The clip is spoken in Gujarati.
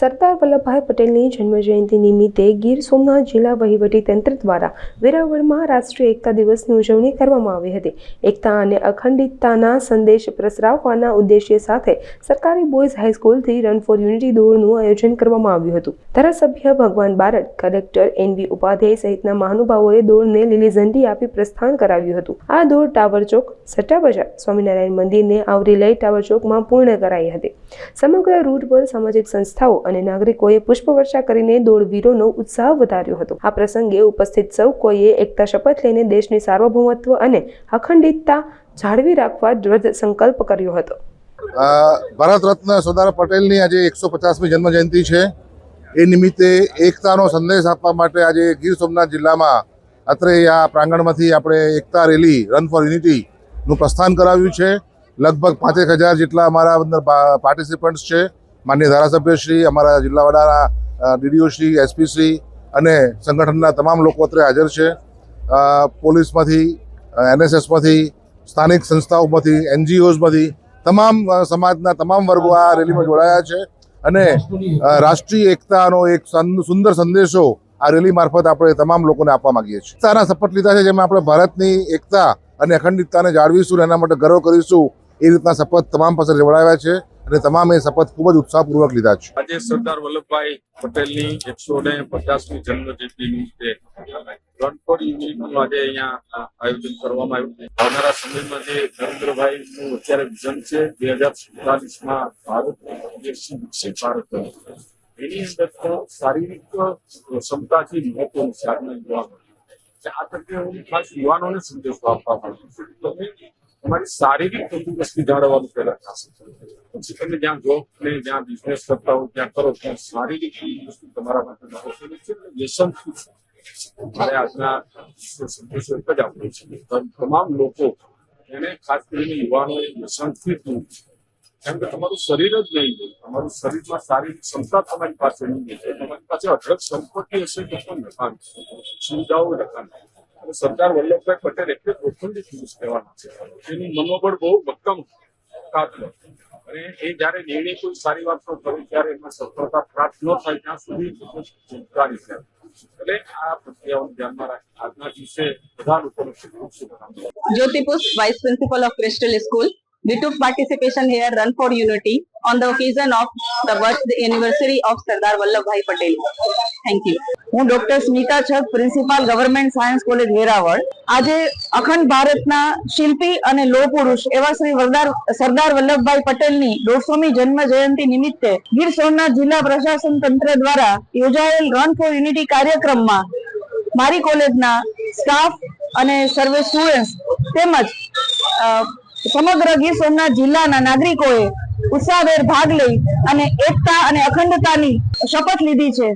સરદાર વલ્લભભાઈ પટેલની જન્મજયંતિ નિમિત્તે ગીર સોમનાથ જિલ્લા વહીવટી તંત્ર દ્વારા વેરાવળમાં રાષ્ટ્રીય એકતા દિવસની ઉજવણી કરવામાં આવી હતી. એકતા અને અખંડિતતાના સંદેશ પ્રસરાવવાના ઉદ્દેશ્ય સાથે સરકારી બોયઝ હાઈસ્કૂલથી રન ફોર યુનિટી દોડનું આયોજન કરવામાં આવ્યું હતું. ધારાસભ્ય ભગવાન બારડ, કલેક્ટર એનવી ઉપાધ્યાય સહિતના મહાનુભાવોએ દોડને લીલી ઝંડી આપી પ્રસ્થાન કરાવ્યું હતું. આ દોડ ટાવર ચોક સટ્ટા બજાર સ્વામિનારાયણ મંદિરને આવરી લઈ ટાવર ચોકમાં પૂર્ણ કરાઈ હતી. સમગ્ર રૂટ પર સામાજિક સંસ્થાઓ અને નાગરિકોએ પુષ્પવર્ષા કરીને દોડવીરોનો ઉત્સાહ વધાર્યો હતો. આ પ્રસંગે ઉપસ્થિત સૌ કોઈએ એકતા શપથ લઈને દેશની સાર્વભૌમત્વ અને અખંડિતતા જાળવી રાખવા દ્રઢ સંકલ્પ કર્યો હતો. ભારત રત્ન સરદાર પટેલની આજે એકસો પચાસમી જન્મ જયંતિ છે. એ નિમિત્તે એકતાનો સંદેશ આપવા માટે આજે ગીર સોમનાથ જિલ્લામાં અત્રે આ પ્રાંગણમાંથી આપણે એકતા રેલી રન ફોર યુનિટીનું પ્રસ્થાન કરાવ્યું છે. લગભગ પાંચેક હજાર જેટલા અમારા અંદર પાર્ટિસિપન્ટ્સ છે. માન્ય ધારાસભ્યશ્રી અમારા જિલ્લા વડાના ડીડીઓ શ્રી એસપી શ્રી અને સંગઠનના તમામ લોકો અત્રે હાજર છે. પોલીસમાંથી એનએસએસમાંથી, સ્થાનિક સંસ્થાઓમાંથી, એનજીઓઝમાંથી તમામ સમાજના તમામ વર્ગો આ રેલીમાં જોડાયા છે અને રાષ્ટ્રીય એકતાનો એક સુંદર સંદેશો આ રેલી મારફત આપણે તમામ લોકોને આપવા માંગીએ છીએ. એકતાના શપથ લીધા છે જેમાં આપણે ભારતની એકતા અને અખંડિતતાને જાળવીશું અને એના માટે ગર્વ કરીશું. એ રીતના શપથ તમામ પાસે જોડાયા છે. અને તમામે શપથ ખૂબ જ ઉત્સાહપૂર્વક લીધા છે. આજે સરદાર વલ્લભભાઈ પટેલની એકસો ને પચાસમી જન્મજયંતિ નિમિત્તે રન ફોર આજે અહીંયા આયોજન કરવામાં આવ્યું છે. આવનારા સમયમાં જે નરેન્દ્રભાઈ નું અત્યારે વિઝન છે, બે હજાર સુડતાલીસમાં ભારત વિકસિત ભારત એની અંદર શારીરિક ક્ષમતાથી મહત્વનું સાધન જોવા મળ્યું આ તકે હું ખાસ યુવાનોને સંદેશો આપવા માંગુ છું. તમારી શારીરિક તંદુરસ્તી જાળવવાનું પહેલા થશે પછી તમે જ્યાં જોબ ને જ્યાં બિઝનેસ કરતા હો, ત્યાં કરો, ત્યાં શારીરિક તંદુરસ્તી તમારા માટે વ્યસન શું છે? મારે આજના સંદેશો એક જ આપવો છે. તમામ લોકો એને ખાસ કરીને યુવાનોએ વ્યસનથી દૂર કેમ કે તમારું શરીર જ નહીં હોય. તમારું શરીરમાં શારીરિક ક્ષમતા તમારી પાસે નહીં હોય. તમારી પાસે અઢળક સંપત્તિ હશે તો પણ નકામ સુવિધાઓ નકામ અને સરદાર વલ્લભભાઈ પટેલ એટલે લોખંડી પુરુષ કહેવાના છે એનું મનોબળ બહુ ભક્કમ કાઢલો અને એ જ્યારે નિર્ણય કોઈ સારી વાતનો કરે ત્યારે એમાં સફળતા પ્રાપ્ત ન થાય ત્યાં સુધી ચિંતાની છે એટલે આ પ્રક્રિયાઓને ધ્યાનમાં રાખી આજના દિવસે બધા of Crystal School. We took participation here, Run for Unity, on the occasion of the birth anniversary of Sardar Vallabhbhai Patel. Thank you. હું doctor Smita Chhak principal government science college Veraval. આજે અખંડ ભારતના શિલ્પી અને લો પુરુષ એવા શ્રી વરદાર, સરદાર વલ્લભભાઈ પટેલની દોઢસોમી જન્મ જયંતિ નિમિત્તે ગીર સોમનાથ જિલ્લા પ્રશાસન તંત્ર દ્વારા યોજાયેલ રન ફોર યુનિટી કાર્યક્રમમાં મારી કોલેજના સ્ટાફ અને સર્વે સ્ટુડન્ટ્સ તેમજ સમગ્ર ગીર સોમનાથ જિલ્લાના નાગરિકોએ ઉત્સાહભેર ભાગ લઈ અને એકતા અને અખંડતાની શપથ લીધી છે.